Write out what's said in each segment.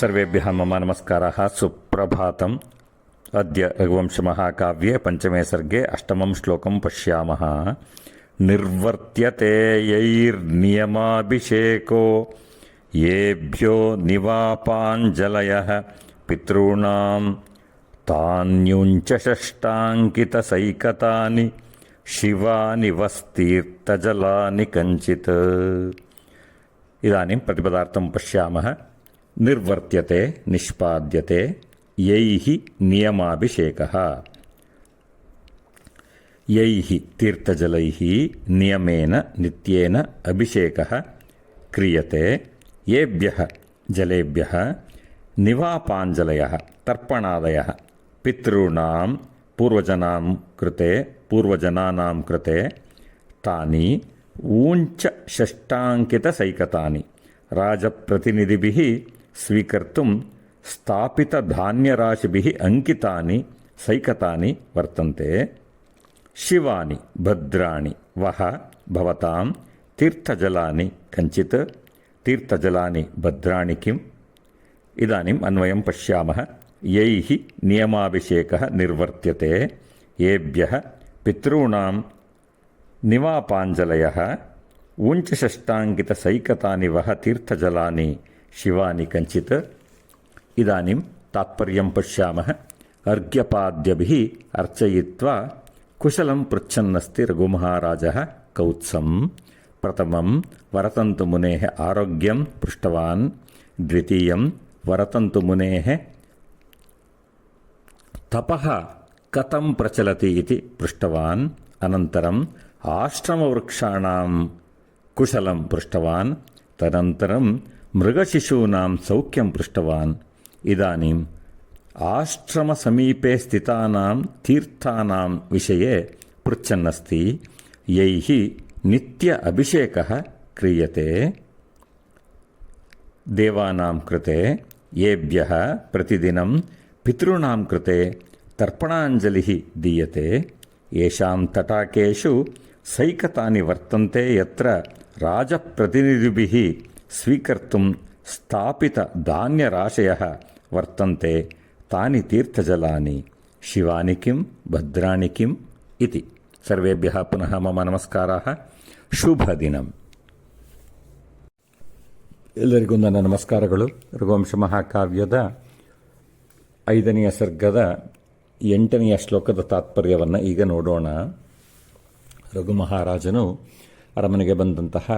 सर्वेभ्यः मम नमस्कारः सुप्रभातम् अद्य रघुवंशमहाकाव्ये पञ्चमे सर्गे अष्टमं श्लोकं पश्यामः निर्वर्त्यते यैर्नियमाभिषेको येभ्यो निवापाञ्जलयः पितॄणां तान्युञ्चषष्टाङ्कितसैकतानि शिवानि वस्तीर्थजलानि कञ्चित् इदानीं प्रतिपदार्थं पश्यामः నిర్వర్త్యతే నిష్పాద్యతే యై నియమాభిషేక. యై తీర్థజలై నియమేన నిత్యేన అభిషేక. క్రియతే ఏభ్య జలేభ్య నివాపాంజలయ తర్పణాదయ. పితॄణాం పూర్వజనాం కృతే పూర్వజనానాం కృతే. తాని ఊంచ షష్టాంకితసైకతాని రాజప్రతినిధిభిः स्वीकर्तुं स्थापितधान्यराशिभिः अङ्कितानि सैकतानि वर्तन्ते शिवानि भद्राणि वः भवतां तीर्थजलानि कञ्चित् तीर्थजलानि भद्राणि किम् इदानीम् अन्वयं पश्यामः यैः नियमाभिषेकः निर्वर्त्यते येभ्यः पितॄणां निवापाञ्जलयः ऊञ्चषष्टाङ्कितसैकतानि वः तीर्थजलानि शिवानि कञ्चित्। इदानीं तात्पर्यं पश्यामः। अर्घ्यपाद्यभिः अर्चयित्वा कुशलं पृच्छन्नस्ति रघुमहाराजः कौत्सं। प्रथमं वरतन्तुमुनेः आरोग्यं पृष्टवान्। द्वितीयं वरतन्तुमुनेः तपः कथं प्रचलति इति पृष्टवान्। अनन्तरम् आश्रमवृक्षाणां कुशलं पृष्टवान्। तदनन्तरं మృగశిశూనాం సౌఖ్యం పృష్టవాన్. ఇదానీం ఆశ్రమసమీపే స్థితానాం తీర్థానాం విషయే పృచ్ఛన్నస్తి ఎై నిత్య అభిషేక క్రియతే. దేవానాం కృతే ఏభ్యः ప్రతిదినం పితॄణాం కృతే తర్పణాంజలి దీయతే. ఏషాం తటాకేషు సైకతాని వర్తంతే ఎత్ర రాజప్రతినిధిభిः स्वीकर्तुं स्थापितधान्यराशयः वर्तन्ते तानि तीर्थजलानि शिवानि किं भद्राणि किम् इति सर्वेभ्यः पुनः मम ನಮಸ್ಕಾರಾः ಶುಭದಿನಂ ಎಲ್ಲರಿಗೂ ನನ್ನ ನಮಸ್ಕಾರಗಳು ರಘುವಂಶ ಮಹಾಕಾವ್ಯದ ಐದನೆಯ ಸರ್ಗದ ಎಂಟನೆಯ ಶ್ಲೋಕದ ತಾತ್ಪರ್ಯವನ್ನು ಈಗ ನೋಡೋಣ ರಘು ಮಹಾರಾಜನು ಅರಮನೆಗೆ ಬಂದಂತಹ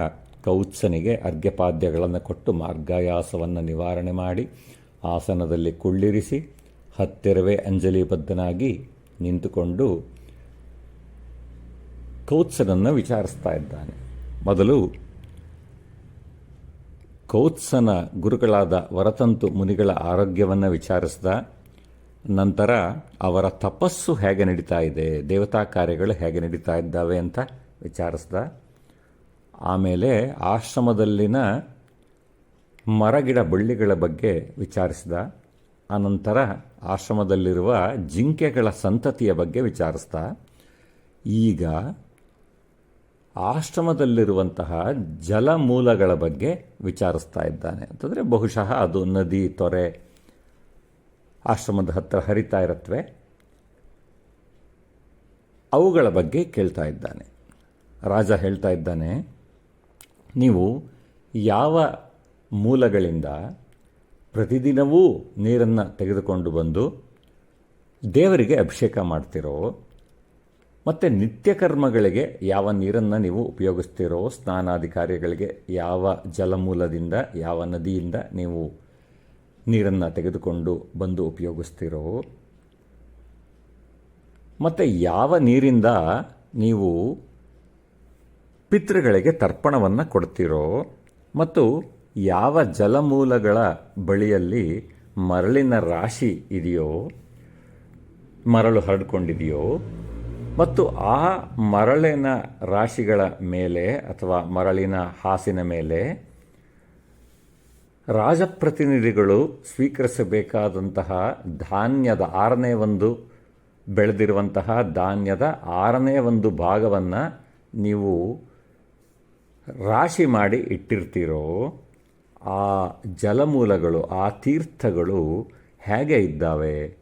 ಕೌತ್ಸನಿಗೆ ಅರ್ಘ್ಯಪಾದ್ಯಗಳನ್ನು ಕೊಟ್ಟು ಮಾರ್ಗಾಯಾಸವನ್ನು ನಿವಾರಣೆ ಮಾಡಿ ಆಸನದಲ್ಲಿ ಕುಳ್ಳಿರಿಸಿ ಹತ್ತಿರವೇ ಅಂಜಲಿಬದ್ಧನಾಗಿ ನಿಂತುಕೊಂಡು ಕೌತ್ಸನನ್ನು ವಿಚಾರಿಸ್ತಾ ಇದ್ದಾನೆ. ಮೊದಲು ಕೌತ್ಸನ ಗುರುಗಳಾದ ವರತಂತು ಮುನಿಗಳ ಆರೋಗ್ಯವನ್ನು ವಿಚಾರಿಸಿದ. ನಂತರ ಅವರ ತಪಸ್ಸು ಹೇಗೆ ನಡೀತಾ ಇದೆ, ದೇವತಾ ಕಾರ್ಯಗಳು ಹೇಗೆ ನಡೀತಾ ಇದ್ದಾವೆ ಅಂತ ವಿಚಾರಿಸ್ದ. ಆಮೇಲೆ ಆಶ್ರಮದಲ್ಲಿನ ಮರಗಿಡ ಬಳ್ಳಿಗಳ ಬಗ್ಗೆ ವಿಚಾರಿಸಿದ. ಅನಂತರ ಆಶ್ರಮದಲ್ಲಿರುವ ಜಿಂಕೆಗಳ ಸಂತತಿಯ ಬಗ್ಗೆ ವಿಚಾರಿಸ್ದ. ಈಗ ಆಶ್ರಮದಲ್ಲಿರುವಂತಹ ಜಲಮೂಲಗಳ ಬಗ್ಗೆ ವಿಚಾರಿಸ್ತಾ ಇದ್ದಾನೆ. ಅಂತಂದರೆ ಬಹುಶಃ ಅದು ನದಿ, ತೊರೆ, ಆಶ್ರಮದ ಹತ್ತಿರ ಹರಿತಾ ಇರತ್ವೆ. ಅವುಗಳ ಬಗ್ಗೆ ಕೇಳ್ತಾ ಇದ್ದಾನೆ. ರಾಜ ಹೇಳ್ತಾ ಇದ್ದಾನೆ ನೀವು ಯಾವ ಮೂಲಗಳಿಂದ ಪ್ರತಿದಿನವೂ ನೀರನ್ನು ತೆಗೆದುಕೊಂಡು ಬಂದು ದೇವರಿಗೆ ಅಭಿಷೇಕ ಮಾಡ್ತಿರೋ, ಮತ್ತು ನಿತ್ಯ ಕರ್ಮಗಳಿಗೆ ಯಾವ ನೀರನ್ನು ನೀವು ಉಪಯೋಗಿಸ್ತಿರೋ, ಸ್ನಾನಾದಿ ಕಾರ್ಯಗಳಿಗೆ ಯಾವ ಜಲಮೂಲದಿಂದ, ಯಾವ ನದಿಯಿಂದ ನೀವು ನೀರನ್ನು ತೆಗೆದುಕೊಂಡು ಬಂದು ಉಪಯೋಗಿಸ್ತಿರೋ, ಮತ್ತು ಯಾವ ನೀರಿಂದ ನೀವು ಪಿತೃಗಳಿಗೆ ತರ್ಪಣವನ್ನು ಕೊಡ್ತಿರೋ ಮತ್ತು ಯಾವ ಜಲಮೂಲಗಳ ಬಳಿಯಲ್ಲಿ ಮರಳಿನ ರಾಶಿ ಇದೆಯೋ, ಮರಳು ಹರಡ್ಕೊಂಡಿದೆಯೋ ಮತ್ತು ಆ ಮರಳಿನ ರಾಶಿಗಳ ಮೇಲೆ ಅಥವಾ ಮರಳಿನ ಹಾಸಿನ ಮೇಲೆ ರಾಜಪ್ರತಿನಿಧಿಗಳು ಸ್ವೀಕರಿಸಬೇಕಾದಂತಹ ಧಾನ್ಯದ ಆರನೇ ಒಂದು ಬೆಳೆದಿರುವಂತಹ ಧಾನ್ಯದ ಆರನೇ ಒಂದು ಭಾಗವನ್ನು ನೀವು ರಾಶಿ ಮಾಡಿ ಇಟ್ಟಿರ್ತೀರೋ, ಆ ಜಲಮೂಲಗಳು, ಆ ತೀರ್ಥಗಳು ಹೇಗೆ ಇದ್ದಾವೆ?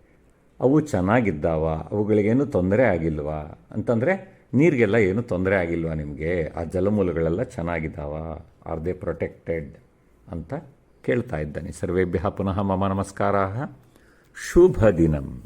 ಅವು ಚೆನ್ನಾಗಿದ್ದಾವ? ಅವುಗಳಿಗೇನು ತೊಂದರೆ ಆಗಿಲ್ವಾ? ಅಂತಂದರೆ, ನೀರಿಗೆಲ್ಲ ಏನು ತೊಂದರೆ ಆಗಿಲ್ವಾ ನಿಮಗೆ? ಆ ಜಲಮೂಲಗಳೆಲ್ಲ ಚೆನ್ನಾಗಿದ್ದಾವ? ಆರ್ ದೇ ಪ್ರೊಟೆಕ್ಟೆಡ್ ಅಂತ ಕೇಳ್ತಾ ಇದ್ದಾನೆ ಸರ್ವೇಭ್ಯ ಪುನಃ ಮಮ ನಮಸ್ಕಾರ ಶುಭ ದಿನಂ.